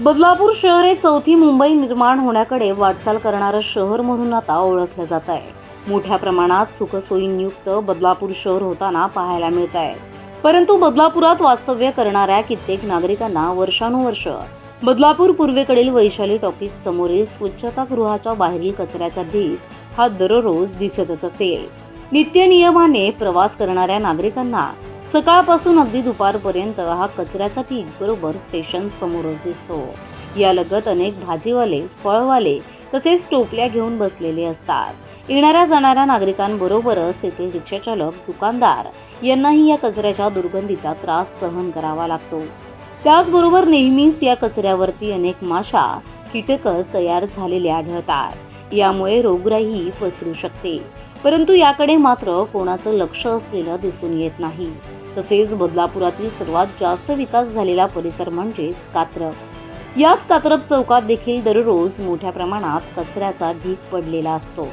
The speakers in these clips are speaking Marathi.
बदलापूर शहर हे चौथी मुंबई निर्माण होण्याकडे वाटचाल करणारं शहर म्हणून आता ओळखलं जात आहे. मोठ्या प्रमाणात सुखसोयींयुक्त बदलापूर शहर होताना पाहायला मिळत आहे परंतु बदलापुरात वास्तव्य करणाऱ्या कित्येक नागरिकांना वर्षानुवर्ष बदलापूर पूर्वेकडील वैशाली टॉकीज समोरील स्वच्छतागृहाच्या बाहेरील कचऱ्याचा ढीग हा दररोज दिसतच असेल. नित्य नियमाने प्रवास करणाऱ्या नागरिकांना सकाळपासून अगदी दुपारपर्यंत हा कचऱ्याचा ढीग बरोबर स्टेशन समोरच दिसतो. यालगत अनेक भाजीवाले फळवाले तसेच टोपल्या घेऊन बसलेले असतात. येणाऱ्या जाणाऱ्या नागरिकांबरोबरच तेथील रिक्षाचालक दुकानदार यांनाही या कचऱ्याच्या दुर्गंधीचा त्रास सहन करावा लागतो. त्याचबरोबर नेहमीच या कचऱ्यावरती अनेक माशा कीटक तयार झालेले आढळतात. यामुळे रोगराई पसरू शकते. परंतु याकडे मात्र कोणाचं लक्ष असलेलं दिसून येत नाही. तसेच बदलापुरातील सर्वात जास्त विकास झालेला परिसर म्हणजेच कात्रप. याच कात्रप चौकात देखील दररोज मोठ्या प्रमाणात कचऱ्याचा ढीक पडलेला असतो.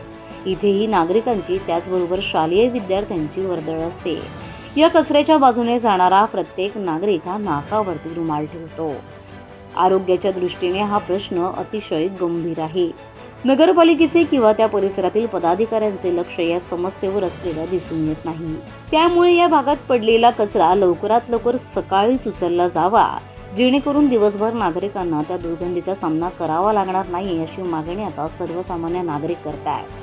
इथेही नागरिकांची त्याचबरोबर शालेय विद्यार्थ्यांची वर्दळ असते. या कचऱ्याच्या बाजूने जाणारा प्रत्येक नागरिक हा नाकावरती रुमाल ठेवतो. आरोग्याच्या दृष्टीने हा प्रश्न अतिशय गंभीर आहे. नगरपालिकेचे किंवा त्या परिसरातील पदाधिकाऱ्यांचे लक्ष या समस्येवर असलेलं दिसून येत नाही. त्यामुळे या भागात पडलेला कचरा लवकरात लवकर सकाळीच उचलला जावा. जेणेकरून दिवसभर नागरिकांना त्या दुर्गंधीचा सामना करावा लागणार नाही अशी मागणी आता सर्वसामान्य नागरिक करतायत.